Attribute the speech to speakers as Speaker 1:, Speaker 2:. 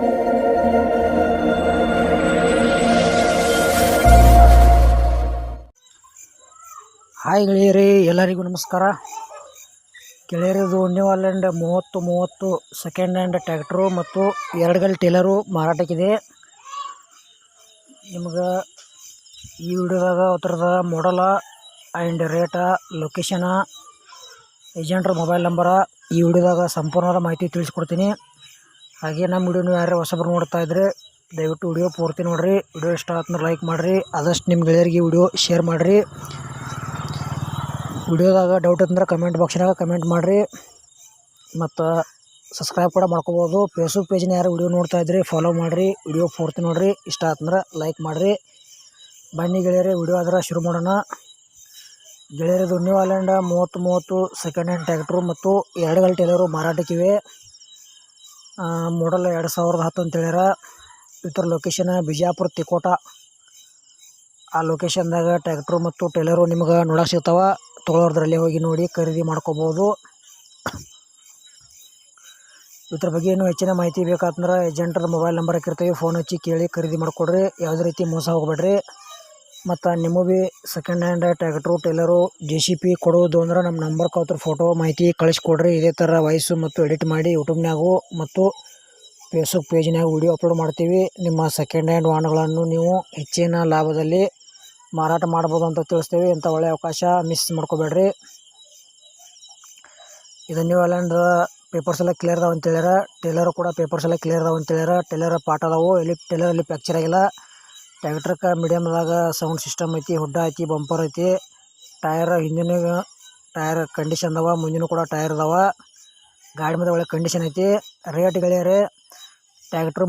Speaker 1: Hi ಗೆಳೆಯರಿ, ಎಲ್ಲರಿಗೂ ನಮಸ್ಕಾರ. ಗೆಳೆಯರಿದು new and ಮೂವತ್ತು ಮೂವತ್ತು ಸೆಕೆಂಡ್ ಹ್ಯಾಂಡ್ ಟ್ಯಾಕ್ಟ್ರು ಮತ್ತು ಎರಡು ಗಲ್ ಟೇಲರು ಮಾರಾಟಕ್ಕಿದೆ. ನಿಮ್ಗೆ ಈ ವಿಡಿಯೋದಾಗ ಅದರದ ಮಾಡಲ ಆ್ಯಂಡ್ ರೇಟ ಲೊಕೇಶನ ಏಜೆಂಟ್ರ ಮೊಬೈಲ್ ನಂಬರ ಈ ವಿಡಿಯೋದಾಗ ಸಂಪೂರ್ಣವಾದ ಮಾಹಿತಿ ತಿಳಿಸ್ಕೊಡ್ತೀನಿ. ಹಾಗೆ ನಮ್ಮ ವಿಡಿಯೋನು ಯಾರು ಹೊಸಬ್ರು ನೋಡ್ತಾ ಇದ್ರೆ ದಯವಿಟ್ಟು ವಿಡಿಯೋ ಪೂರ್ತಿ ನೋಡ್ರಿ. ವಿಡಿಯೋ ಇಷ್ಟ ಆತಂದ್ರೆ ಲೈಕ್ ಮಾಡಿರಿ. ಆದಷ್ಟು ನಿಮ್ಮ ಗೆಳೆಯರಿಗೆ ವಿಡಿಯೋ ಶೇರ್ ಮಾಡಿರಿ. ವಿಡಿಯೋದಾಗ ಡೌಟ್ ಅಂದ್ರೆ ಕಮೆಂಟ್ ಬಾಕ್ಸ್ನಾಗ ಕಮೆಂಟ್ ಮಾಡಿರಿ. ಮತ್ತು ಸಬ್ಸ್ಕ್ರೈಬ್ ಕೂಡ ಮಾಡ್ಕೋಬೋದು. ಫೇಸ್ಬುಕ್ ಪೇಜ್ನ ಯಾರು ವಿಡಿಯೋ ನೋಡ್ತಾ ಇದ್ರಿ ಫಾಲೋ ಮಾಡಿರಿ. ವಿಡಿಯೋ ಪೂರ್ತಿ ನೋಡಿರಿ. ಇಷ್ಟ ಆತಂದ್ರೆ ಲೈಕ್ ಮಾಡಿರಿ. ಬನ್ನಿ ಗೆಳೆಯರಿ, ವಿಡಿಯೋ ಆದ್ರೆ ಶುರು ಮಾಡೋಣ. ಗೆಳೆಯರದು ನ್ಯೂ ಮೂವತ್ತು ಮೂವತ್ತು ಸೆಕೆಂಡ್ ಹ್ಯಾಂಡ್ ಟ್ಯಾಕ್ಟ್ರು ಮತ್ತು ಎರಡು ಗಲ್ ಟೇಲರು ಮಾರಾಟಕ್ಕಿವೆ ಮಾಡಲ್ ಎರಡು ಸಾವಿರದ ಹತ್ತು ಅಂತ ಹೇಳ್ಯಾರ. ಇದ್ರ ಲೊಕೇಶನ್ ಬಿಜಾಪುರ ತಿಕೋಟ. ಆ ಲೊಕೇಶನ್ದಾಗ ಟ್ಯಾಕ್ಟ್ರು ಮತ್ತು ಟೇಲರು ನಿಮ್ಗೆ ನೋಡಕ್ಕೆ ಸಿಗ್ತಾವೆ. ತೊಗೊಳೋದ್ರಲ್ಲಿ ಹೋಗಿ ನೋಡಿ ಖರೀದಿ ಮಾಡ್ಕೋಬೋದು. ಇದ್ರ ಬಗ್ಗೆ ಏನು ಹೆಚ್ಚಿನ ಮಾಹಿತಿ ಬೇಕಾತಂದ್ರೆ ಏಜೆಂಟ್ರ ಮೊಬೈಲ್ ನಂಬರ್ ಹಾಕಿರ್ತೀವಿ. ಫೋನ್ ಹಚ್ಚಿ ಕೇಳಿ ಖರೀದಿ ಮಾಡಿಕೊಡ್ರಿ. ಯಾವುದೇ ರೀತಿ ಮೋಸ ಹೋಗ್ಬೇಡ್ರಿ. ಮತ್ತು ನಿಮಗೂ ಭೀ second hand tractor trailer J C B ಕೊಡೋದು ಅಂದ್ರೆ ನಮ್ಮ ನಂಬರ್ ಕೌತ್ರ ಫೋಟೋ ಮಾಹಿತಿ ಕಳಿಸ್ಕೊಡ್ರಿ. ಇದೇ ಥರ ವಾಯ್ಸು ಮತ್ತು ಎಡಿಟ್ ಮಾಡಿ ಯೂಟ್ಯೂಬ್ನಾಗೂ ಮತ್ತು ಫೇಸ್ಬುಕ್ ಪೇಜ್ನಾಗ ವಿಡಿಯೋ ಅಪ್ಲೋಡ್ ಮಾಡ್ತೀವಿ. ನಿಮ್ಮ ಸೆಕೆಂಡ್ ಹ್ಯಾಂಡ್ ವಾಹನಗಳನ್ನು ನೀವು ಹೆಚ್ಚಿನ ಲಾಭದಲ್ಲಿ ಮಾರಾಟ ಮಾಡ್ಬೋದು ಅಂತ ತಿಳಿಸ್ತೀವಿ. ಇಂಥ ಒಳ್ಳೆಯ ಅವಕಾಶ ಮಿಸ್ ಮಾಡ್ಕೋಬೇಡ್ರಿ. ಇದು ನೀವು ಅಲ್ಲಂದ್ರೆ ಪೇಪರ್ಸ್ ಎಲ್ಲ ಕ್ಲಿಯರ್ ಅದಾವ ಅಂತ ಹೇಳ್ಯಾರ. ಟೇಲರ್ ಕೂಡ ಪೇಪರ್ಸ್ ಎಲ್ಲ ಕ್ಲಿಯರ್ ಅದಾವ ಅಂತ ಹೇಳ್ಯಾರ. ಟೇಲರ್ ಪಾಠ ಅದಾವು. ಎಲ್ಲಿ ಟೈಲರ್ ಎಲ್ಲಿ ಫ್ಯಾಕ್ಚರ್ ಆಗಿಲ್ಲ. ಟ್ಯಾಕ್ಟ್ರಕ್ಕೆ ಮೀಡಿಯಮ್ದಾಗ ಸೌಂಡ್ ಸಿಸ್ಟಮ್ ಐತಿ, ಹುಡ್ಡ ಐತಿ ಬಂಪರ್ ಐತಿ. ಟೈರ್ ಹಿಂದಿನ ಟೈರ್ ಕಂಡೀಷನ್ ಅದಾವ ಮುಂದಿನ ಕೂಡ ಟೈರ್ ಅದಾವ ಗಾಡಿ ಮೇಲೆ ಒಳ್ಳೆ ಕಂಡೀಷನ್ ಐತಿ. ರೇಟ್ ಗೆಳೆಯರೇ ಟ್ಯಾಕ್ಟ್ರು